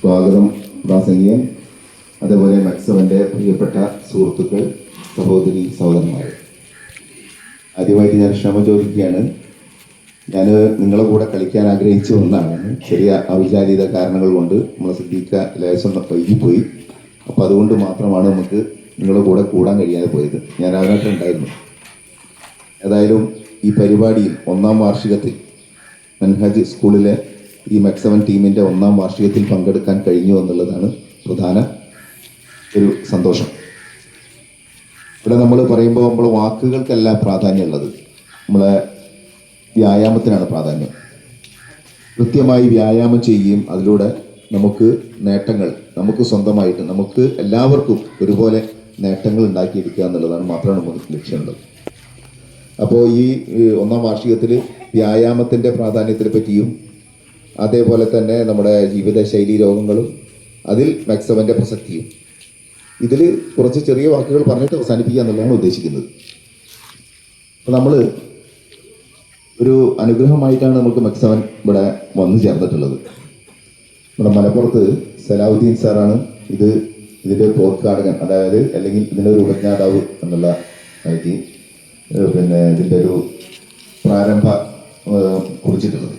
സ്വാഗതം പ്രാസംഗികൻ അതേപോലെ മത്സവന്റെ പ്രിയപ്പെട്ട സുഹൃത്തുക്കൾ സഹോദരി സഹോദരന്മാർ ആദ്യമായിട്ട് ഞാൻ ക്ഷമ ചോദിക്കുകയാണ്. ഞാൻ നിങ്ങളെ കൂടെ കളിക്കാൻ ആഗ്രഹിച്ച ഒന്നാണ്. ചെറിയ അവിചാരിത കാരണങ്ങൾ കൊണ്ട് നമ്മളെ സിദ്ദീഖ ലേശം വൈകിപ്പോയി. അപ്പോൾ അതുകൊണ്ട് മാത്രമാണ് നമുക്ക് നിങ്ങളുടെ കൂടെ കൂടാൻ കഴിയാതെ പോയത്. ഞാൻ അതിനകത്ത് ഉണ്ടായിരുന്നു. ഏതായാലും ഈ പരിപാടിയിൽ ഒന്നാം വാർഷികത്തിൽ മൻഹജ് സ്കൂളിലെ ഈ മെക്സവൻ ടീമിന്റെ ഒന്നാം വാർഷികത്തിൽ പങ്കെടുക്കാൻ കഴിഞ്ഞു എന്നുള്ളതാണ് പ്രധാന ഒരു സന്തോഷം. ഇവിടെ നമ്മൾ പറയുമ്പോൾ നമ്മൾ വാക്കുകൾക്കല്ല പ്രാധാന്യമുള്ളത്. നമ്മളെ വ്യായാമത്തിനാണ് പ്രാധാന്യം. കൃത്യമായി വ്യായാമം ചെയ്യുകയും അതിലൂടെ നമുക്ക് നേട്ടങ്ങൾ നമുക്ക് സ്വന്തമായിട്ട് നമുക്ക് എല്ലാവർക്കും ഒരുപോലെ നേട്ടങ്ങൾ ഉണ്ടാക്കിയെടുക്കുക എന്നുള്ളതാണ് മാത്രമാണ് നമുക്ക് ലക്ഷ്യമുള്ളത്. അപ്പോൾ ഈ ഒന്നാം വാർഷികത്തിൽ വ്യായാമത്തിന്റെ പ്രാധാന്യത്തെ പറ്റിയും അതേപോലെ തന്നെ നമ്മുടെ ജീവിതശൈലി രോഗങ്ങളും അതിൽ മാക്സവന്റെ പ്രസക്തിയും. ഇതിൽ കുറച്ച് ചെറിയ വാക്കുകൾ പറഞ്ഞിട്ട് അവസാനിപ്പിക്കുക എന്നുള്ളതാണ് ഉദ്ദേശിക്കുന്നത്. നമ്മൾ ഒരു അനുഗ്രഹമായിട്ടാണ് നമുക്ക് മെക്സവൻ ഇവിടെ വന്നു ചേർന്നിട്ടുള്ളത്. നമ്മുടെ മലപ്പുറത്ത് സലാഹുദ്ദീൻ സാറാണ് ഇത് ഇതിന്റെ പ്രോത്സാഹകൻ അതായത് അല്ലെങ്കിൽ ഇതിന്റെ ഒരു ഉപജ്ഞാതാവ് എന്നുള്ള നിലയ്ക്ക് പിന്നെ ഇതിന്റെ ഒരു പ്രാരംഭ കുറിച്ചിട്ടുള്ളത്.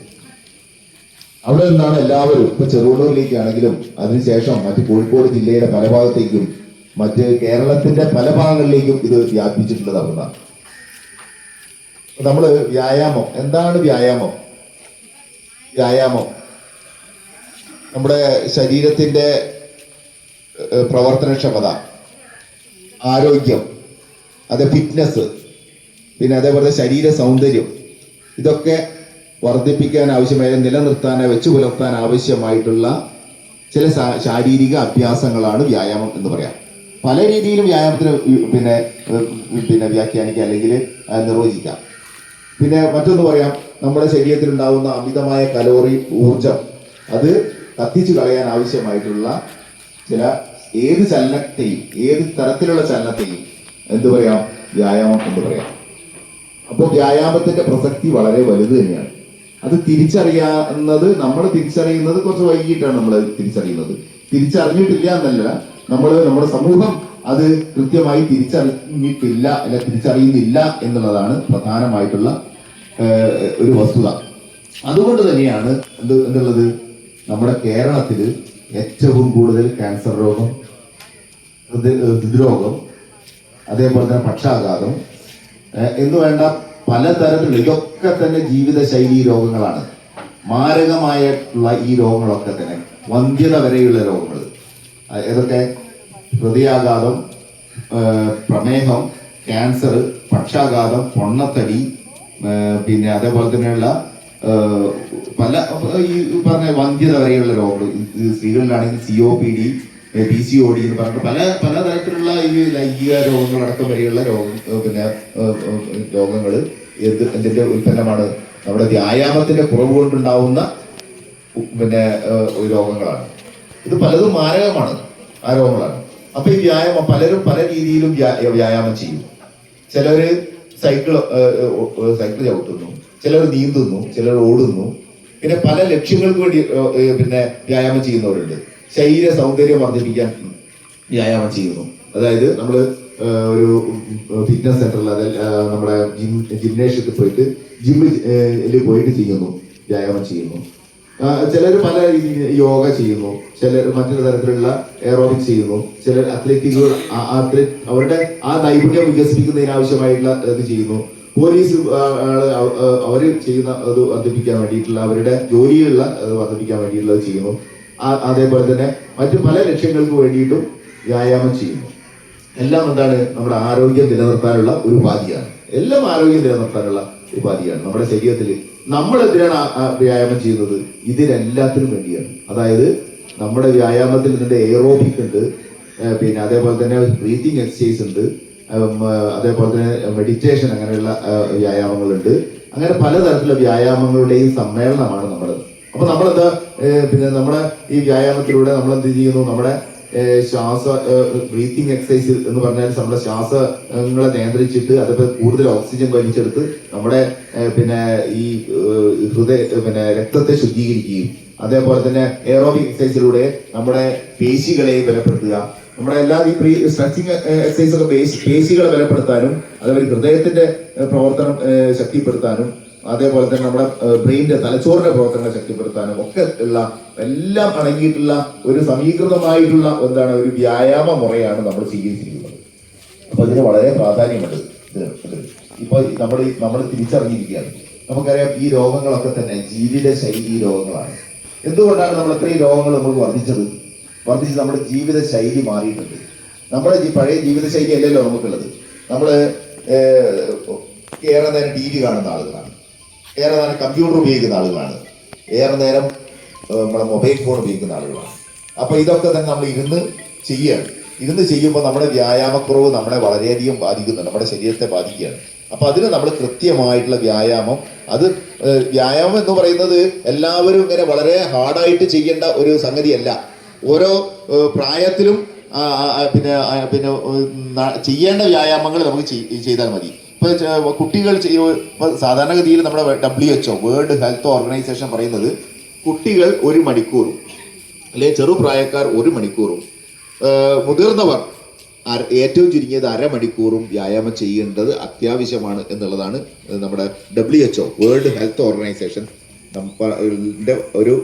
അവിടെ നിന്നാണ് എല്ലാവരും ഇപ്പൊ ചെറുവണ്ണൂരിലേക്കാണെങ്കിലും അതിനുശേഷം മറ്റ് കോഴിക്കോട് ജില്ലയുടെ പല ഭാഗത്തേക്കും മറ്റ് കേരളത്തിന്റെ പല ഭാഗങ്ങളിലേക്കും ഇത് വ്യാപിച്ചിട്ടുള്ളത് അവിടെ നമ്മൾ വ്യായാമം. എന്താണ് വ്യായാമം? വ്യായാമം. നമ്മുടെ ശരീരത്തിന്റെ പ്രവർത്തനക്ഷമത ആരോഗ്യം അത് ഫിറ്റ്നസ് പിന്നെ അതേപോലെ ശരീര സൗന്ദര്യം ഇതൊക്കെ വർദ്ധിപ്പിക്കാൻ ആവശ്യമായ നിലനിർത്താൻ വെച്ചു പുലർത്താൻ ആവശ്യമായിട്ടുള്ള ചില ശാരീരിക അഭ്യാസങ്ങളാണ് വ്യായാമം എന്ന് പറയാം. പല രീതിയിലും വ്യായാമത്തിന് പിന്നെ പിന്നെ വ്യാഖ്യാനിക്കാം അല്ലെങ്കിൽ നിർവചിക്കാം. പിന്നെ മറ്റൊന്ന് പറയാം. നമ്മുടെ ശരീരത്തിൽ ഉണ്ടാകുന്ന അമിതമായ കലോറി ഊർജം അത് കത്തിച്ചു കളയാൻ ആവശ്യമായിട്ടുള്ള ചില ഏത് ചലനത്തെയും ഏത് തരത്തിലുള്ള ചലനത്തെയും എന്ത് പറയാം? വ്യായാമം എന്ന് പറയാം. അപ്പോൾ വ്യായാമത്തിന്റെ പ്രസക്തി വളരെ വലുത് തന്നെയാണ്. അത് തിരിച്ചറിയാവുന്നത് നമ്മൾ തിരിച്ചറിയുന്നത് കുറച്ച് വൈകിട്ടാണ് നമ്മൾ തിരിച്ചറിയുന്നത്. തിരിച്ചറിഞ്ഞിട്ടില്ല എന്നല്ല നമ്മൾ നമ്മുടെ സമൂഹം അത് കൃത്യമായി തിരിച്ചറിഞ്ഞിട്ടില്ല അല്ല തിരിച്ചറിയുന്നില്ല എന്നുള്ളതാണ് പ്രധാനമായിട്ടുള്ള ഒരു വസ്തുത. അതുകൊണ്ട് തന്നെയാണ് എന്ത് എന്നുള്ളത് നമ്മുടെ കേരളത്തിൽ ഏറ്റവും കൂടുതൽ ക്യാൻസർ രോഗം ഹൃദ്രോഗം അതേപോലെ തന്നെ പക്ഷാഘാതം എന്ന് വേണ്ട പലതരത്തിലുള്ള ഇതൊക്കെ തന്നെ ജീവിതശൈലി രോഗങ്ങളാണ്. മാരകമായിട്ടുള്ള ഈ രോഗങ്ങളൊക്കെ തന്നെ വന്ധ്യത വരെയുള്ള രോഗങ്ങൾ. ഏതൊക്കെ? ഹൃദയാഘാതം പ്രമേഹം ക്യാൻസർ പക്ഷാഘാതം പൊണ്ണത്തടി പിന്നെ അതേപോലെ തന്നെയുള്ള പല ഈ പറഞ്ഞ വന്ധ്യത വരെയുള്ള രോഗങ്ങൾ. സ്ത്രീകളിലാണെങ്കിൽ C O P D P C D എന്ന് പറഞ്ഞിട്ട് പല പല തരത്തിലുള്ള ഈ ലൈംഗിക രോഗങ്ങളടക്കം വരെയുള്ള രോഗം പിന്നെ രോഗങ്ങൾ എന്ത് എന്തിന്റെ ഉൽപ്പന്നമാണ്? നമ്മുടെ വ്യായാമത്തിന്റെ കുറവ് കൊണ്ടുണ്ടാവുന്ന പിന്നെ രോഗങ്ങളാണ്. ഇത് പലതും മാരകമാണ് ആ രോഗങ്ങളാണ്. അപ്പൊ ഈ വ്യായാമം പലരും പല രീതിയിലും വ്യാ- വ്യായാമം ചെയ്യും. ചിലര് സൈക്കിൾ സൈക്കിൾ ചവിട്ടുന്നു ചിലർ നീന്തുന്നു ചിലർ ഓടുന്നു. പിന്നെ പല ലക്ഷ്യങ്ങൾക്ക് വേണ്ടി പിന്നെ വ്യായാമം ചെയ്യുന്നവരുണ്ട്. ശരീര സൗന്ദര്യം വർദ്ധിപ്പിക്കാൻ വ്യായാമം ചെയ്യുന്നു. അതായത് നമ്മൾ ഒരു ഫിറ്റ്നസ് സെന്ററിൽ അതായത് നമ്മുടെ ജിം ജിംനേഷ്യത്തിൽ പോയിട്ട് ജിമ്മിൽ പോയിട്ട് ചെയ്യുന്നു വ്യായാമം ചെയ്യുന്നു. ചിലർ പല യോഗ ചെയ്യുന്നു ചിലർ മറ്റൊരു തരത്തിലുള്ള എയറോബിക്സ് ചെയ്യുന്നു ചിലർ അത്ലറ്റിക്കുകൾ അത്ലറ്റ് അവരുടെ ആ നൈപുണ്യം വികസിപ്പിക്കുന്നതിന് ആവശ്യമായിട്ടുള്ള ഇത് ചെയ്യുന്നു. പോലീസ് അവർ ചെയ്യുന്ന അത് വർദ്ധിപ്പിക്കാൻ വേണ്ടിയിട്ടുള്ള അവരുടെ ജോലിയുള്ള അത് വർദ്ധിപ്പിക്കാൻ വേണ്ടിയിട്ടുള്ളത് ചെയ്യുന്നു. അതേപോലെ തന്നെ മറ്റു പല ലക്ഷ്യങ്ങൾക്ക് വേണ്ടിയിട്ടും വ്യായാമം ചെയ്യുന്നു. എല്ലാം എന്താണ്? നമ്മുടെ ആരോഗ്യം നിലനിർത്താനുള്ള ഒരു ഉപാധിയാണ്. എല്ലാം ആരോഗ്യം നിലനിർത്താനുള്ള ഉപാധിയാണ്. നമ്മുടെ ശരീരത്തിൽ നമ്മൾ എന്തിനാണ് വ്യായാമം ചെയ്യുന്നത്? ഇതിനെല്ലാത്തിനും വേണ്ടിയാണ്. അതായത് നമ്മുടെ വ്യായാമത്തിൽ ഇതിന്റെ എയറോബിക് ഉണ്ട്. പിന്നെ അതേപോലെ തന്നെ ബ്രീത്തിങ് എക്സസൈസ് ഉണ്ട്. അതേപോലെ തന്നെ മെഡിറ്റേഷൻ അങ്ങനെയുള്ള വ്യായാമങ്ങളുണ്ട്. അങ്ങനെ പലതരത്തിലുള്ള വ്യായാമങ്ങളുടെയും സമ്മേളനമാണ് നമ്മുടെ അപ്പൊ നമ്മളെന്താ പിന്നെ നമ്മുടെ ഈ വ്യായാമത്തിലൂടെ നമ്മൾ എന്ത് ചെയ്യുന്നു? നമ്മുടെ ശ്വാസ ബ്രീത്തിങ് എക്സസൈസ് എന്ന് പറഞ്ഞാൽ നമ്മുടെ ശ്വാസങ്ങളെ നിയന്ത്രിച്ചിട്ട് അതിപ്പോ കൂടുതൽ ഓക്സിജൻ വലിച്ചെടുത്ത് നമ്മുടെ പിന്നെ ഈ ഹൃദയ പിന്നെ രക്തത്തെ ശുദ്ധീകരിക്കുകയും അതേപോലെ തന്നെ എയറോബിക് എക്സസൈസിലൂടെ നമ്മുടെ പേശികളെ ബലപ്പെടുത്തുക. നമ്മുടെ എല്ലാ ഈ പ്രീ സ്ട്രെച്ചിങ് എക്സസൈസ് ഒക്കെ പേശികളെ ബലപ്പെടുത്താനും അതേപോലെ ഹൃദയത്തിന്റെ പ്രവർത്തനം ശക്തിപ്പെടുത്താനും അതേപോലെ തന്നെ നമ്മുടെ ബ്രെയിന്റെ തലച്ചോറിന്റെ പ്രവർത്തനങ്ങളെ ശക്തിപ്പെടുത്താനും ഒക്കെ ഉള്ള എല്ലാം അടങ്ങിയിട്ടുള്ള ഒരു സമീകൃതമായിട്ടുള്ള എന്താണ് ഒരു വ്യായാമ മുറയാണ് നമ്മൾ സ്വീകരിച്ചിരിക്കുന്നത്. അപ്പൊ ഇതിന് വളരെ പ്രാധാന്യമുണ്ട്. ഇപ്പൊ നമ്മൾ നമ്മൾ തിരിച്ചറിഞ്ഞിരിക്കുകയാണ്. നമുക്കറിയാം ഈ രോഗങ്ങളൊക്കെ തന്നെ ജീവിത ശൈലി രോഗങ്ങളാണ്. എന്തുകൊണ്ടാണ് നമ്മൾ ഇത്രയും രോഗങ്ങൾ നമ്മൾ വർദ്ധിച്ചത്? വർദ്ധിച്ച് നമ്മുടെ ജീവിത ശൈലി മാറിയിട്ടുണ്ട്. നമ്മുടെ പഴയ ജീവിത ശൈലി അല്ലല്ലോ നമുക്കുള്ളത്. നമ്മൾ ഏറെ നേരം ടി വി കാണുന്ന ആളുകളാണ്. ഏറെ നേരം കമ്പ്യൂട്ടർ ഉപയോഗിക്കുന്ന ആളുകളാണ്. ഏറെ നേരം നമ്മുടെ മൊബൈൽ ഫോൺ ഉപയോഗിക്കുന്ന ആളുകളാണ്. അപ്പോൾ ഇതൊക്കെ തന്നെ നമ്മൾ ഇരുന്ന് ചെയ്യുകയാണ് ഇരുന്ന് ചെയ്യുമ്പോൾ നമ്മുടെ വ്യായാമക്കുറവ് നമ്മളെ വളരെയധികം ബാധിക്കുന്നു നമ്മുടെ ശരീരത്തെ ബാധിക്കുകയാണ്. അപ്പോൾ അതിന് നമ്മൾ കൃത്യമായിട്ടുള്ള വ്യായാമം അത് വ്യായാമം എന്ന് പറയുന്നത് എല്ലാവരും ഇങ്ങനെ വളരെ ഹാർഡായിട്ട് ചെയ്യേണ്ട ഒരു സംഗതിയല്ല. ഓരോ പ്രായത്തിലും പിന്നെ പിന്നെ ചെയ്യേണ്ട വ്യായാമങ്ങൾ നമുക്ക് ചെയ്താൽ മതി. ഇപ്പൊ കുട്ടികൾ സാധാരണഗതിയിൽ നമ്മുടെ W H O world health organisation പറയുന്നത് കുട്ടികൾ ഒരു മണിക്കൂറും അല്ലെ ചെറുപ്രായക്കാർ ഒരു മണിക്കൂറും മുതിർന്നവർ ഏറ്റവും ചുരുങ്ങിയത് അരമണിക്കൂറും വ്യായാമം ചെയ്യേണ്ടത് അത്യാവശ്യമാണ് എന്നുള്ളതാണ് നമ്മുടെ W H O world health organisation ഒരു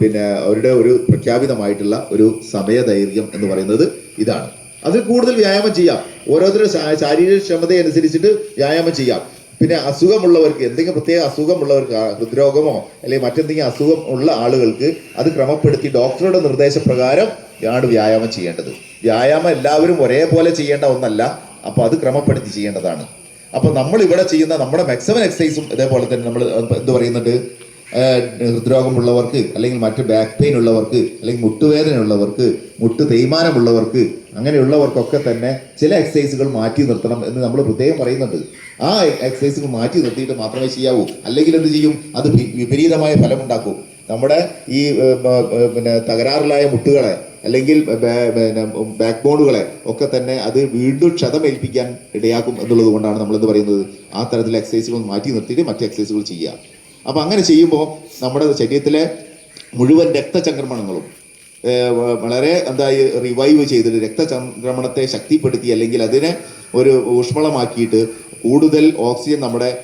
പിന്നെ അവരുടെ ഒരു പ്രഖ്യാപിതമായിട്ടുള്ള ഒരു സമയ ദൈർഘ്യം എന്ന് പറയുന്നത് ഇതാണ്. അതിൽ കൂടുതൽ വ്യായാമം ചെയ്യാം. ഓരോരുത്തരുടെ ശാ- ശാരീരിക ക്ഷമത അനുസരിച്ചിട്ട് വ്യായാമം ചെയ്യാം. പിന്നെ അസുഖമുള്ളവർക്ക് എന്തെങ്കിലും പ്രത്യേക അസുഖമുള്ളവർക്ക് ഹൃദ്രോഗമോ അല്ലെങ്കിൽ മറ്റെന്തെങ്കിലും അസുഖം ഉള്ള ആളുകൾക്ക് അത് ക്രമപ്പെടുത്തി ഡോക്ടറുടെ നിർദ്ദേശപ്രകാരം ആണ് വ്യായാമം ചെയ്യേണ്ടത്. വ്യായാമം എല്ലാവരും ഒരേപോലെ ചെയ്യേണ്ട ഒന്നല്ല അപ്പോൾ അത് ക്രമപ്പെടുത്തി ചെയ്യേണ്ടതാണ്. അപ്പോൾ നമ്മൾ ഇവിടെ ചെയ്യുന്ന നമ്മുടെ മാക്സിമം എക്സസൈസും ഇതേപോലെ തന്നെ നമ്മൾ എന്ത് പറയുന്നുണ്ട്? ഹൃദ്രോഗമുള്ളവർക്ക് അല്ലെങ്കിൽ മറ്റ് ബാക്ക് പെയിൻ ഉള്ളവർക്ക് അല്ലെങ്കിൽ മുട്ടുവേദനയുള്ളവർക്ക് മുട്ട് തേയ്മാനമുള്ളവർക്ക് അങ്ങനെയുള്ളവർക്കൊക്കെ തന്നെ ചില എക്സസൈസുകൾ മാറ്റി നിർത്തണം എന്ന് നമ്മൾ പ്രത്യേകം പറയുന്നുണ്ട്. ആ എക്സസൈസുകൾ മാറ്റി നിർത്തിയിട്ട് മാത്രമേ ചെയ്യാവൂ. അല്ലെങ്കിൽ എന്ത് ചെയ്യും? അത് വിപരീതമായ ഫലമുണ്ടാക്കും. നമ്മുടെ ഈ പിന്നെ തകരാറിലായ മുട്ടുകളെ അല്ലെങ്കിൽ പിന്നെ ബാക്ക് ബോണുകളെ ഒക്കെ തന്നെ അത് വീണ്ടും ക്ഷതമേൽപ്പിക്കാൻ ഇടയാക്കും എന്നുള്ളത് കൊണ്ടാണ് നമ്മൾ എന്ത് പറയുന്നത്? ആ തരത്തിലെ എക്സസൈസുകൾ മാറ്റി നിർത്തിയിട്ട് മറ്റ് എക്സസൈസുകൾ ചെയ്യുക. അപ്പൊ അങ്ങനെ ചെയ്യുമ്പോൾ നമ്മുടെ ശരീരത്തിലെ മുഴുവൻ രക്തചംക്രമണങ്ങളും വളരെ എന്താ റിവൈവ് ചെയ്തിട്ട് രക്തചംക്രമണത്തെ ശക്തിപ്പെടുത്തി അല്ലെങ്കിൽ അതിനെ ഒരു ഊഷ്മളമാക്കിയിട്ട് കൂടുതൽ ഓക്സിജൻ നമ്മുടെ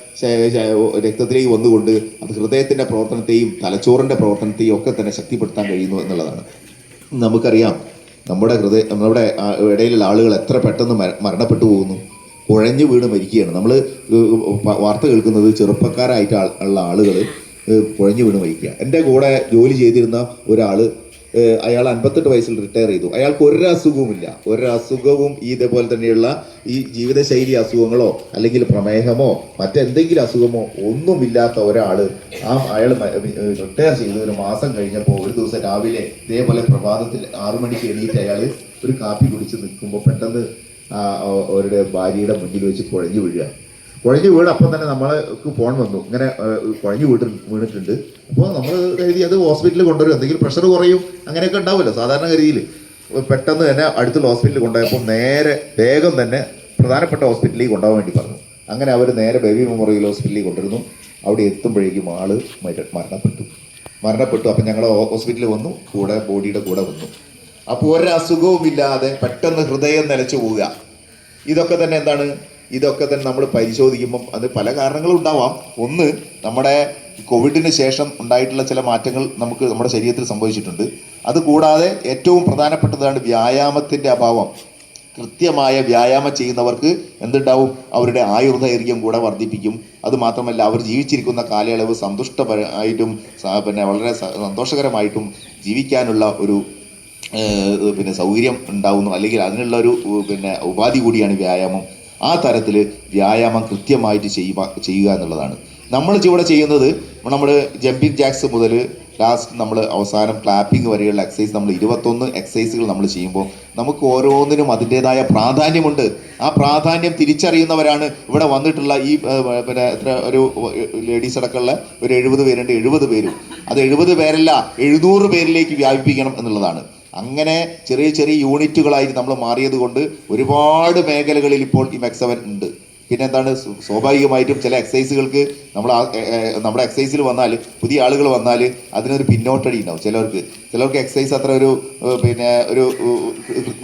രക്തത്തിലേക്ക് വന്നുകൊണ്ട് അത് ഹൃദയത്തിന്റെ പ്രവർത്തനത്തെയും തലച്ചോറിന്റെ പ്രവർത്തനത്തെയും ഒക്കെ തന്നെ ശക്തിപ്പെടുത്താൻ കഴിയുന്നു എന്നുള്ളതാണ്. നമുക്കറിയാം നമ്മുടെ ഹൃദയ നമ്മുടെ ഇടയിലുള്ള ആളുകൾ എത്ര പെട്ടെന്ന് മര- മരണപ്പെട്ടു പോകുന്നു. കുഴഞ്ഞു വീണ് മരിക്കുകയാണ്. നമ്മൾ വാർത്ത കേൾക്കുന്നത് ചെറുപ്പക്കാരായിട്ട് ഉള്ള ആളുകൾ കുഴഞ്ഞു വീണ് മരിക്കുക. എന്റെ കൂടെ ജോലി ചെയ്തിരുന്ന ഒരാൾ അയാൾ അൻപത്തെട്ട് വയസ്സിൽ റിട്ടയർ ചെയ്തു. അയാൾക്ക് ഒരു അസുഖവുമില്ല ഒരു അസുഖവും ഇതേപോലെ തന്നെയുള്ള ഈ ജീവിതശൈലി അസുഖങ്ങളോ അല്ലെങ്കിൽ പ്രമേഹമോ മറ്റെന്തെങ്കിലും അസുഖമോ ഒന്നുമില്ലാത്ത ഒരാൾ ആ അയാൾ റിട്ടയർ ചെയ്ത് ഒരു മാസം കഴിഞ്ഞപ്പോൾ ഒരു ദിവസം രാവിലെ ഇതേപോലെ പ്രഭാതത്തിൽ ആറു മണിക്ക് എണീറ്റ് അയാൾ ഒരു കാപ്പി കുടിച്ച് നിൽക്കുമ്പോൾ പെട്ടെന്ന് അവരുടെ ഭാര്യയുടെ മുന്നിൽ വെച്ച് കുഴഞ്ഞു വീഴുക. കുഴഞ്ഞു വീട് അപ്പം തന്നെ നമ്മൾക്ക് ഫോൺ വന്നു. ഇങ്ങനെ കുഴഞ്ഞു വീട്ട് വീണിട്ടുണ്ട്. അപ്പോൾ നമ്മൾ കരുതി അത് ഹോസ്പിറ്റലിൽ കൊണ്ടുവരും. എന്തെങ്കിലും പ്രഷർ കുറയും. അങ്ങനെയൊക്കെ ഉണ്ടാവുമല്ലോ സാധാരണ ഗതിയിൽ പെട്ടെന്ന് തന്നെ അടുത്തുള്ള ഹോസ്പിറ്റലിൽ കൊണ്ടുപോയപ്പോൾ നേരെ വേഗം തന്നെ പ്രധാനപ്പെട്ട ഹോസ്പിറ്റലിൽ കൊണ്ടുപോകാൻ വേണ്ടി പറഞ്ഞു. അങ്ങനെ അവർ നേരെ ബേബി മെമ്മോറിയൽ ഹോസ്പിറ്റലിൽ കൊണ്ടുവരുന്നു. അവിടെ എത്തുമ്പോഴേക്കും ആൾ മരണപ്പെട്ടു. മരണപ്പെട്ടു. അപ്പം ഞങ്ങൾ ഹോസ്പിറ്റലിൽ വന്നു. കൂടെ ബോഡിയുടെ കൂടെ വന്നു. അപ്പോൾ ഒരു അസുഖവും ഇല്ലാതെ പെട്ടെന്ന് ഹൃദയം നിലച്ചു പോവുക. ഇതൊക്കെ തന്നെ എന്താണ്? ഇതൊക്കെ തന്നെ നമ്മൾ പരിശോധിക്കുമ്പം അത് പല കാരണങ്ങളും ഉണ്ടാവാം. ഒന്ന് നമ്മുടെ കോവിഡിന് ശേഷം ഉണ്ടായിട്ടുള്ള ചില മാറ്റങ്ങൾ നമുക്ക് നമ്മുടെ ശരീരത്തിൽ സംഭവിച്ചിട്ടുണ്ട്. അതുകൂടാതെ ഏറ്റവും പ്രധാനപ്പെട്ടതാണ് വ്യായാമത്തിന്റെ അഭാവം. കൃത്യമായ വ്യായാമം ചെയ്യുന്നവർക്ക് എന്തുണ്ടാവും? അവരുടെ ആയുർദൈർഘ്യം കൂടെ വർദ്ധിപ്പിക്കും. അതുമാത്രമല്ല അവർ ജീവിച്ചിരിക്കുന്ന കാലയളവ് സന്തുഷ്ടപരമായിട്ടും പിന്നെ വളരെ സന്തോഷകരമായിട്ടും ജീവിക്കാനുള്ള ഒരു പിന്നെ സൗകര്യം ഉണ്ടാവുന്നു. അല്ലെങ്കിൽ അതിനുള്ള ഒരു പിന്നെ ഉപാധി കൂടിയാണ് വ്യായാമം. ആ തരത്തിൽ വ്യായാമം കൃത്യമായിട്ട് ചെയ്യുക ചെയ്യുക എന്നുള്ളതാണ്. നമ്മൾ ഇവിടെ ചെയ്യുന്നത് നമ്മൾ ജമ്പിങ് ജാക്സ് മുതൽ ലാസ്റ്റ് നമ്മൾ അവസാനം ക്ലാപ്പിംഗ് വരെയുള്ള എക്സസൈസ് നമ്മൾ ഇരുപത്തൊന്ന് എക്സസൈസുകൾ നമ്മൾ ചെയ്യുമ്പോൾ നമുക്ക് ഓരോന്നിനും അതിന്റെതായ പ്രാധാന്യമുണ്ട്. ആ പ്രാധാന്യം തിരിച്ചറിയുന്നവരാണ് ഇവിടെ വന്നിട്ടുള്ള ഈ പിന്നെ എത്ര ഒരു ലേഡീസ് അടക്കമുള്ള ഒരു എഴുപത് പേരുണ്ട് എഴുപത് പേരും. അത് എഴുപത് പേരല്ല എഴുന്നൂറ് പേരിലേക്ക് വ്യാപിപ്പിക്കണം എന്നുള്ളതാണ്. അങ്ങനെ ചെറിയ ചെറിയ യൂണിറ്റുകളായിട്ട് നമ്മൾ മാറിയത് കൊണ്ട് ഒരുപാട് മേഖലകളിൽ ഇപ്പോൾ ഈ മെക്സവൻ ഉണ്ട്. പിന്നെ എന്താണ് സ്വാഭാവികമായിട്ടും ചില എക്സസൈസുകൾക്ക് നമ്മൾ നമ്മുടെ എക്സസൈസിൽ വന്നാൽ പുതിയ ആളുകൾ വന്നാൽ അതിനൊരു പിന്നോട്ടടി ഉണ്ടാവും ചിലർക്ക് ചിലർക്ക് എക്സസൈസ് അത്ര ഒരു പിന്നെ ഒരു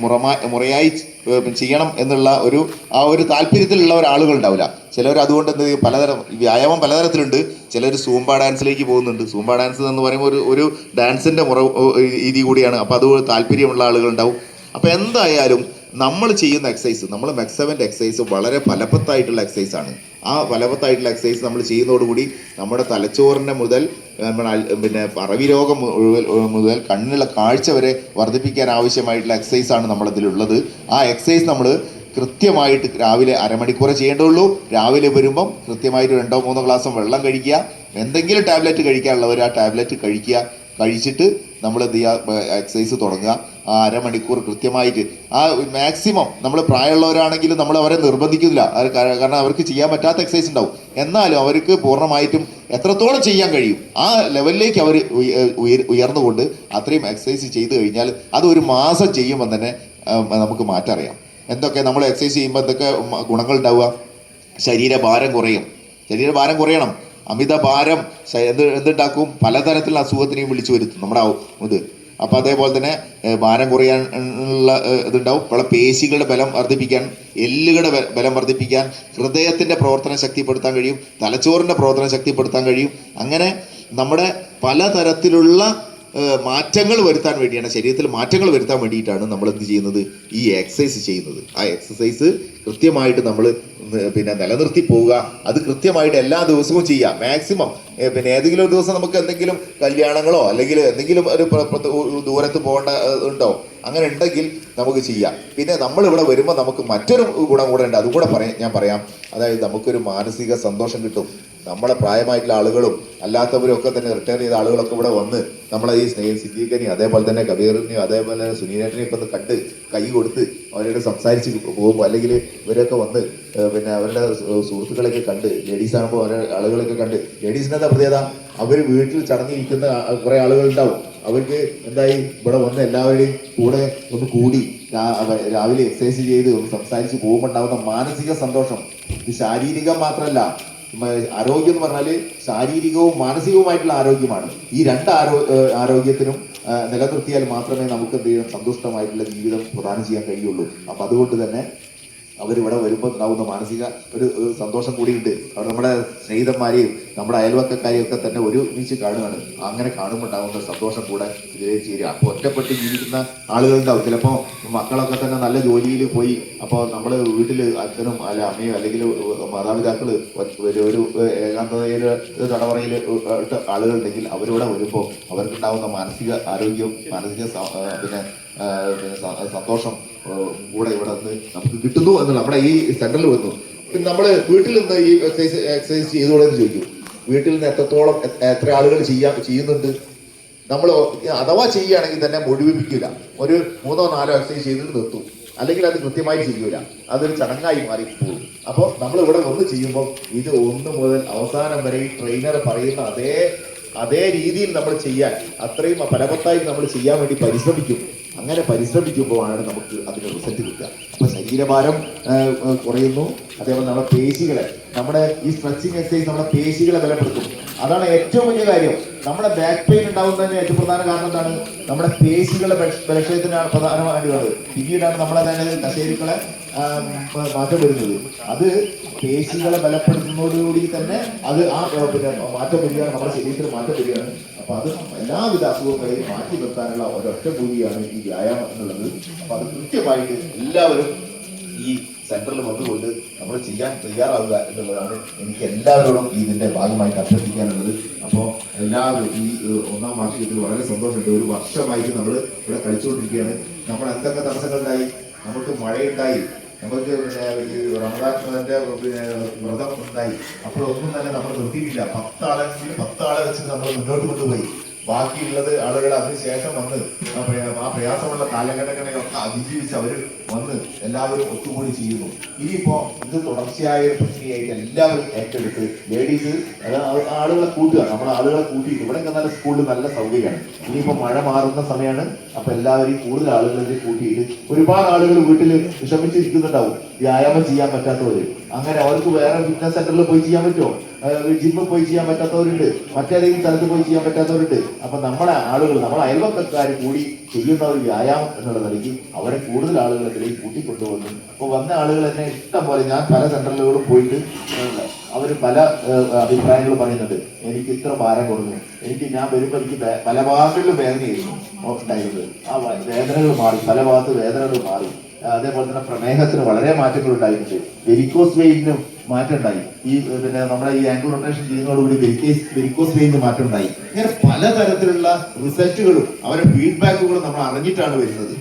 മുറമാ മുറയായി ചെയ്യണം എന്നുള്ള ഒരു ആ ഒരു താല്പര്യത്തിലുള്ള ഒരാളുകൾ ഉണ്ടാവില്ല. ചിലർ അതുകൊണ്ട് എന്ത് പലതരം വ്യായാമം പലതരത്തിലുണ്ട്. ചിലർ സൂംബ ഡാൻസിലേക്ക് പോകുന്നുണ്ട്. സൂംബ ഡാൻസ് എന്ന് പറയുമ്പോൾ ഒരു ഒരു ഡാൻസിന്റെ മുറ രീതി കൂടിയാണ്. അപ്പോൾ അത് താല്പര്യമുള്ള ആളുകൾ ഉണ്ടാവും. അപ്പോൾ എന്തായാലും നമ്മൾ ചെയ്യുന്ന എക്സസൈസ് നമ്മൾ മെക്സവന്റെ എക്സസൈസ് വളരെ ഫലവത്തായിട്ടുള്ള എക്സസൈസ് ആണ്. ആ ഫലവത്തായിട്ടുള്ള എക്സസൈസ് നമ്മൾ ചെയ്യുന്നതോടുകൂടി നമ്മുടെ തലച്ചോറിന്റെ മുതൽ പിന്നെ പറവി രോഗം മുതൽ കണ്ണിനുള്ള കാഴ്ച വരെ വർദ്ധിപ്പിക്കാൻ ആവശ്യമായിട്ടുള്ള എക്സസൈസ് ആണ് നമ്മളതിലുള്ളത്. ആ എക്സസൈസ് നമ്മൾ കൃത്യമായിട്ട് രാവിലെ അരമണിക്കൂറേ ചെയ്യേണ്ടുള്ളൂ. രാവിലെ വരുമ്പം കൃത്യമായിട്ട് രണ്ടോ മൂന്നോ ഗ്ലാസ് വെള്ളം കഴിക്കുക. എന്തെങ്കിലും ടാബ്ലറ്റ് കഴിക്കാനുള്ളവർ ആ ടാബ്ലറ്റ് കഴിക്കുക. കഴിച്ചിട്ട് നമ്മൾ എന്ത് ചെയ്യുക എക്സസൈസ് തുടങ്ങുക. ആ അരമണിക്കൂർ കൃത്യമായിട്ട്. ആ മാക്സിമം നമ്മൾ പ്രായമുള്ളവരാണെങ്കിലും നമ്മൾ അവരെ നിർബന്ധിക്കുന്നില്ല. കാരണം അവർക്ക് ചെയ്യാൻ പറ്റാത്ത എക്സസൈസ് ഉണ്ടാവും. എന്നാലും അവർക്ക് പൂർണമായിട്ടും എത്രത്തോളം ചെയ്യാൻ കഴിയും ആ ലെവലിലേക്ക് അവർ ഉയർന്നുകൊണ്ട് അത്രയും എക്സസൈസ് ചെയ്തു കഴിഞ്ഞാൽ അത് ഒരു മാസം ചെയ്യുമ്പോൾ തന്നെ നമുക്ക് മാറ്റം അറിയാം എന്തൊക്കെ നമ്മൾ എക്സസൈസ് ചെയ്യുമ്പോൾ എന്തൊക്കെ ഗുണങ്ങൾ ഉണ്ടാവുക? ശരീരഭാരം കുറയും. ശരീരഭാരം കുറയണം. അമിതഭാരം എന്ത് എന്തുണ്ടാക്കും? പലതരത്തിലുള്ള അസുഖത്തിനെയും വിളിച്ചു വരുത്തും. നമ്മുടെ ഇത് അപ്പം അതേപോലെ തന്നെ ഭാരം കുറയാൻ ഉള്ള ഇതുണ്ടാവും. നമ്മളെ പേശികളുടെ ബലം വർദ്ധിപ്പിക്കാൻ എല്ലുകളുടെ ബലം വർദ്ധിപ്പിക്കാൻ ഹൃദയത്തിന്റെ പ്രവർത്തനം ശക്തിപ്പെടുത്താൻ കഴിയും തലച്ചോറിന്റെ പ്രവർത്തനം ശക്തിപ്പെടുത്താൻ കഴിയും. അങ്ങനെ നമ്മുടെ പലതരത്തിലുള്ള മാറ്റങ്ങൾ വരുത്താൻ വേണ്ടിയാണ് ശരീരത്തിൽ മാറ്റങ്ങൾ വരുത്താൻ വേണ്ടിയിട്ടാണ് നമ്മൾ എന്ത് ചെയ്യുന്നത്? ഈ എക്സസൈസ് ചെയ്യുന്നത്. ആ എക്സസൈസ് കൃത്യമായിട്ട് നമ്മൾ പിന്നെ നിലനിർത്തി പോവുക. അത് കൃത്യമായിട്ട് എല്ലാ ദിവസവും ചെയ്യുക മാക്സിമം പിന്നെ ഏതെങ്കിലും ഒരു ദിവസം നമുക്ക് എന്തെങ്കിലും കല്യാണങ്ങളോ അല്ലെങ്കിൽ എന്തെങ്കിലും ഒരു ദൂരത്ത് പോകേണ്ട ഉണ്ടോ? അങ്ങനെ ഉണ്ടെങ്കിൽ നമുക്ക് ചെയ്യാം. പിന്നെ നമ്മൾ ഇവിടെ വരുമ്പോൾ നമുക്ക് മറ്റൊരു ഗുണം കൂടെ ഉണ്ട്. അതും കൂടെ പറയാം ഞാൻ പറയാം. അതായത് നമുക്കൊരു മാനസിക സന്തോഷം കിട്ടും. നമ്മളെ പ്രായമായിട്ടുള്ള ആളുകളും അല്ലാത്തവരും ഒക്കെ തന്നെ റിട്ടയർ ചെയ്ത ആളുകളൊക്കെ ഇവിടെ വന്ന് നമ്മളെ ഈ സ്നേഹ സിദ്ദീഖനെയും അതേപോലെ തന്നെ കബീറിനെയും അതേപോലെ തന്നെ സുനീനേട്ടനെയും ഒന്ന് കണ്ട് കൈ കൊടുത്ത് അവരോട് സംസാരിച്ച് പോകുമ്പോൾ അല്ലെങ്കിൽ ഇവരൊക്കെ വന്ന് പിന്നെ അവരുടെ സുഹൃത്തുക്കളെയൊക്കെ കണ്ട് ലേഡീസ് ആകുമ്പോൾ അവരെ ആളുകളൊക്കെ കണ്ട് ലേഡീസിന് എന്താ പ്രത്യേകത? അവർ വീട്ടിൽ ചടങ്ങിയിരിക്കുന്ന കുറേ ഉണ്ടാവും. അവർക്ക് എന്തായി? ഇവിടെ വന്ന് എല്ലാവരുടെയും കൂടെ ഒന്ന് കൂടി രാവിലെ എക്സസൈസ് ചെയ്ത് ഒന്ന് സംസാരിച്ച് പോകുമ്പോൾ ഉണ്ടാകുന്ന മാനസിക സന്തോഷം. ഇത് ശാരീരികം മാത്രമല്ല ആരോഗ്യം എന്ന് പറഞ്ഞാൽ ശാരീരികവും മാനസികവുമായിട്ടുള്ള ആരോഗ്യമാണ്. ഈ രണ്ട് ആരോ ആരോഗ്യത്തിനും നിലനിർത്തിയാൽ മാത്രമേ നമുക്ക് എന്ത് ചെയ്യാൻ സന്തുഷ്ടമായിട്ടുള്ള ജീവിതം പ്രദാനം ചെയ്യാൻ കഴിയുള്ളൂ. അപ്പം അതുകൊണ്ട് തന്നെ അവരിവിടെ വരുമ്പോൾ ഉണ്ടാവുന്ന മാനസിക ഒരു സന്തോഷം കൂടിയുണ്ട്. അവർ നമ്മുടെ സ്നേഹിതന്മാരെയും നമ്മുടെ അയൽവക്കക്കാരെയും ഒക്കെ തന്നെ ഒരുമിച്ച് കാണുകയാണ്. അങ്ങനെ കാണുമ്പോൾ ഉണ്ടാകുന്ന സന്തോഷം കൂടെ ഇതിലേക്ക് ചേരുക. അപ്പോൾ ഒറ്റപ്പെട്ട് ജീവിക്കുന്ന ആളുകളുണ്ടാവും. ചിലപ്പോൾ മക്കളൊക്കെ തന്നെ നല്ല ജോലിയിൽ പോയി അപ്പോൾ നമ്മൾ വീട്ടിൽ അച്ഛനും അല്ല അമ്മയും അല്ലെങ്കിൽ മാതാപിതാക്കൾ ഒരു ഏകാന്തതയിൽ തടവറയിൽ ആളുകളുണ്ടെങ്കിൽ അവരിവിടെ വരുമ്പോൾ അവർക്കുണ്ടാവുന്ന മാനസിക ആരോഗ്യം മാനസിക പിന്നെ സന്തോഷം കൂടെ ഇവിടെ നിന്ന് നമുക്ക് കിട്ടുന്നു എന്ന് നമ്മുടെ ഈ സെന്ററിൽ വന്നു പിന്നെ നമ്മൾ വീട്ടിൽ നിന്ന് ഈ എക്സസൈസ് എക്സസൈസ് ചെയ്തോളെ എന്ന് ചോദിക്കും. വീട്ടിൽ നിന്ന് എത്രത്തോളം എത്ര ആളുകൾ ചെയ്യാൻ ചെയ്യുന്നുണ്ട്? നമ്മൾ അഥവാ ചെയ്യുകയാണെങ്കിൽ തന്നെ മുഴുവിപ്പിക്കില്ല ഒരു മൂന്നോ നാലോ എക്സസൈസ് ചെയ്തിട്ട് നിർത്തും. അല്ലെങ്കിൽ അത് കൃത്യമായി ചെയ്യൂല. അതൊരു ചടങ്ങായി മാറി പോകും. അപ്പോൾ നമ്മൾ ഇവിടെ വന്ന് ചെയ്യുമ്പോൾ ഇത് ഒന്ന് മുതൽ അവസാനം വരെ ഈ ട്രെയിനർ പറയുന്ന അതേ അതേ രീതിയിൽ നമ്മൾ ചെയ്യാൻ അത്രയും ഫലവത്തായി നമ്മൾ ചെയ്യാൻ വേണ്ടി പരിശ്രമിക്കും. അങ്ങനെ പരിശ്രമിക്കുമ്പോഴാണ് നമുക്ക് അതിന് റിസൾട്ട് കിട്ടുക. അപ്പൊ ശരീരഭാരം കുറയുന്നു. അതേപോലെ നമ്മുടെ പേശികളെ നമ്മുടെ ഈ സ്ട്രെച്ചിങ് എക്സസൈസ് നമ്മുടെ പേശികളെ ബലപ്പെടുത്തും. അതാണ് ഏറ്റവും വലിയ കാര്യം. നമ്മുടെ ബാക്ക് പെയിൻ ഉണ്ടാകുന്നതിന് ഏറ്റവും പ്രധാന കാരണം എന്താണ്? നമ്മുടെ പേശികളുടെ ബല- ബലക്ഷയത്തിനാണ് പ്രധാനമായിട്ടുള്ളത്. പിന്നീടാണ് നമ്മളെ തന്നെ കശേരികളെ മാറ്റം വരുന്നത്. അത് പേശികളെ ബലപ്പെടുത്തുന്നതോടുകൂടി തന്നെ അത് ആ, പിന്നെ മാറ്റം വരികയാണ്. നമ്മുടെ ശരീരത്തിൽ മാറ്റം വരികയാണ്. അപ്പൊ അത് എല്ലാവിധ അസുഖങ്ങളെയും മാറ്റി നിർത്താനുള്ള ഒരൊറ്റ ഭൂമിയാണ് ഈ വ്യായാമം എന്നുള്ളത്. അപ്പൊ അത് കൃത്യമായിട്ട് എല്ലാവരും ഈ സെന്ററിൽ വന്നുകൊണ്ട് നമ്മൾ ചെയ്യാൻ തയ്യാറാവുക എന്നുള്ളതാണ് എനിക്ക് എല്ലാവരോടും ഇതിന്റെ ഭാഗമായിട്ട് അഭ്യർത്ഥിക്കാനുള്ളത്. അപ്പോൾ എല്ലാവരും ഈ ഒന്നാം വാർഷികത്തിൽ വളരെ സന്തോഷമുണ്ട്. ഒരു വർഷമായിട്ട് നമ്മൾ ഇവിടെ കളിച്ചുകൊണ്ടിരിക്കുകയാണ്. നമ്മൾ എന്തൊക്കെ തടസ്സങ്ങളുണ്ടായി? നമുക്ക് മഴയുണ്ടായി. നമുക്ക് പിന്നെ വ്രതം ഉണ്ടായി. അപ്പോഴൊന്നും തന്നെ നമ്മൾ നിർത്തിയിട്ടില്ല. പത്താളെങ്കിൽ പത്താളെ വെച്ച് നമ്മൾ മുന്നോട്ട് കൊണ്ടുപോയി. ബാക്കിയുള്ളത് ആളുകൾ അതിനുശേഷം വന്ന് ആ പ്രയാ- ആ പ്രയാസമുള്ള കാലഘട്ടങ്ങളെയൊക്കെ അതിജീവിച്ച് അവർ വന്ന് എല്ലാവരും ഒത്തുകൂടി ചെയ്യുന്നു. ഇനിയിപ്പോ ഇത് തുടർച്ചയായ പ്രക്രിയയായിട്ട് എല്ലാവരും ഏറ്റെടുത്ത് ലേഡീസ് ആളുകളെ കൂട്ടുക. നമ്മുടെ ആളുകളെ കൂട്ടിയിട്ട് ഇവിടെ നല്ല സ്കൂളിൽ നല്ല സൗകര്യമാണ്. ഇനിയിപ്പോ മഴ മാറുന്ന സമയമാണ്. അപ്പൊ എല്ലാവരും കൂടുതൽ ആളുകളെ കൂട്ടിയിട്ട് ഒരുപാട് ആളുകൾ വീട്ടിൽ വിഷമിച്ചിരിക്കുന്നുണ്ടാവും. വ്യായാമം ചെയ്യാൻ പറ്റാത്തവര്. അങ്ങനെ അവർക്ക് വേറെ ഫിറ്റ്നസ് സെന്ററിൽ പോയി ചെയ്യാൻ പറ്റുമോ? ജിമ്മിൽ പോയി ചെയ്യാൻ പറ്റാത്തവരുണ്ട്. മറ്റേതെങ്കിലും സ്ഥലത്ത് പോയി ചെയ്യാൻ പറ്റാത്തവരുണ്ട്. അപ്പൊ നമ്മുടെ ആളുകൾ നമ്മളെ അയൽവക്കക്കാർ കൂടി ചെയ്യുന്ന ഒരു വ്യായാമം എന്നുള്ള നിലയ്ക്ക് അവരെ കൂടുതൽ ആളുകളെ ഇതിലേക്ക് കൂട്ടിക്കൊണ്ടുവന്നു അപ്പൊ വന്ന ആളുകൾ എന്നെ ഇഷ്ടം പോലെ ഞാൻ പല സെന്ററുകളും പോയിട്ട് അവർ പല അഭിപ്രായങ്ങൾ പറയുന്നുണ്ട്. എനിക്ക് ഇത്ര ഭാരം കുറഞ്ഞു എനിക്ക് ഞാൻ വരുമ്പോൾ എനിക്ക് പല ഭാഗങ്ങളിലും വേദനയായിരുന്നു ഉണ്ടായിരുന്നത്. ആ വേദനകൾ മാറി പല ഭാഗത്ത് വേദനകൾ മാറി. അതേപോലെ തന്നെ പ്രമേഹത്തിന് വളരെ മാറ്റങ്ങൾ ഉണ്ടായിട്ടുണ്ട്. വെരിക്കോസ് വെയിനും മാറ്റം ഉണ്ടായി. ഈ പിന്നെ നമ്മുടെ ഈ ആംഗിൾ റൊട്ടേഷൻ ചെയ്യുന്നതോടുകൂടി വെരിക്കേസ് വെരിക്കോസ് വെയിലിന് മാറ്റം ഉണ്ടായി. ഇങ്ങനെ പലതരത്തിലുള്ള റിസൾട്ടുകളും അവരുടെ ഫീഡ്ബാക്കുകളും നമ്മൾ അറിഞ്ഞിട്ടാണ് വരുന്നത്.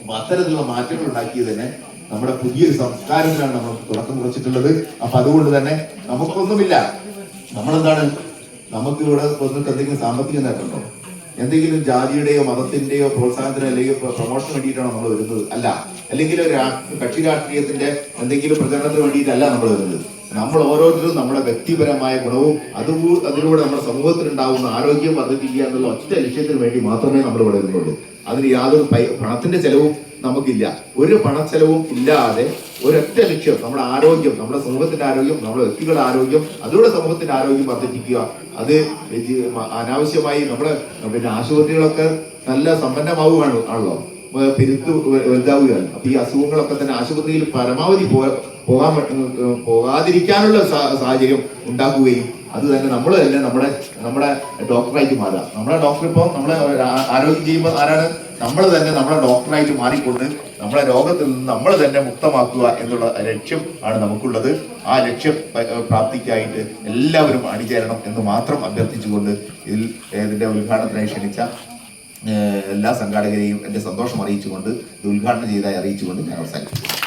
അപ്പൊ അത്തരത്തിലുള്ള മാറ്റങ്ങൾ ഉണ്ടാക്കിയത് തന്നെ നമ്മുടെ പുതിയൊരു സംസ്കാരത്തിലാണ് നമ്മൾ തുടക്കം കുറിച്ചിട്ടുള്ളത്. അപ്പൊ അതുകൊണ്ട് തന്നെ നമുക്കൊന്നുമില്ല. നമ്മളെന്താണ്? നമുക്ക് ഇവിടെ വന്നിട്ട് എന്തെങ്കിലും സാമ്പത്തിക നേട്ടമുണ്ടോ? എന്തെങ്കിലും ജാതിയുടെയോ മതത്തിന്റെയോ പ്രോത്സാഹനത്തിനോ അല്ലെങ്കിൽ പ്രൊമോഷന് വേണ്ടിയിട്ടാണോ നമ്മൾ വരുന്നത്? അല്ല. അല്ലെങ്കിൽ ഒരു കക്ഷി രാഷ്ട്രീയത്തിന്റെ എന്തെങ്കിലും പ്രചരണത്തിന് വേണ്ടിയിട്ടല്ല നമ്മൾ വരുന്നത്. നമ്മൾ ഓരോരുത്തരും നമ്മുടെ വ്യക്തിപരമായ ഗുണവും അതും അതിലൂടെ നമ്മുടെ സമൂഹത്തിൽ ഉണ്ടാകുന്ന ആരോഗ്യം വർദ്ധിപ്പിക്കുക എന്നുള്ള ഒറ്റ ലക്ഷ്യത്തിന് വേണ്ടി മാത്രമേ നമ്മൾ ഇവിടെ വരുന്നുള്ളൂ അതിന് യാതൊരു പണത്തിന്റെ ചെലവും നമുക്കില്ല. ഒരു പണച്ചെലവും ഇല്ലാതെ ഒരൊറ്റ ലക്ഷ്യം നമ്മുടെ ആരോഗ്യം നമ്മുടെ സമൂഹത്തിന്റെ ആരോഗ്യം നമ്മുടെ വ്യക്തികളുടെ ആരോഗ്യം അതിലൂടെ സമൂഹത്തിന്റെ ആരോഗ്യം വർദ്ധിപ്പിക്കുക. അത് അനാവശ്യമായി നമ്മുടെ പിന്നെ ആശുപത്രികളൊക്കെ നല്ല സമ്പന്നമാവുകയാണ് ആണല്ലോ? പെരുത്ത് വലുതാവുകയാണ്. അപ്പൊ ഈ അസുഖങ്ങളൊക്കെ തന്നെ ആശുപത്രിയിൽ പരമാവധി പോകാൻ പോകാതിരിക്കാനുള്ള സാഹചര്യം ഉണ്ടാക്കുകയും അത് തന്നെ നമ്മൾ തന്നെ നമ്മുടെ നമ്മുടെ ഡോക്ടറായിട്ട് മാറുക. നമ്മുടെ ഡോക്ടർ ഇപ്പോൾ നമ്മളെ ആരോഗ്യം ചെയ്യുമ്പോൾ ആരാണ്? നമ്മൾ തന്നെ നമ്മളെ ഡോക്ടറായിട്ട് മാറിക്കൊണ്ട് നമ്മളെ രോഗത്തിൽ നിന്ന് നമ്മൾ തന്നെ മുക്തമാക്കുക എന്നുള്ള ലക്ഷ്യം ആണ് നമുക്കുള്ളത്. ആ ലക്ഷ്യം പ്രാപ്തിക്കായിട്ട് എല്ലാവരും അണിചേരണം എന്ന് മാത്രം അഭ്യർത്ഥിച്ചുകൊണ്ട് ഇതിൽ ഇതിന്റെ ഉദ്ഘാടനത്തിനായി ക്ഷണിച്ച എല്ലാ സംഘാടകരെയും എന്റെ സന്തോഷം അറിയിച്ചുകൊണ്ട് ഇത് ഉദ്ഘാടനം ചെയ്തതായി അറിയിച്ചുകൊണ്ട് ഞാൻ അവസാനിപ്പിക്കുന്നു.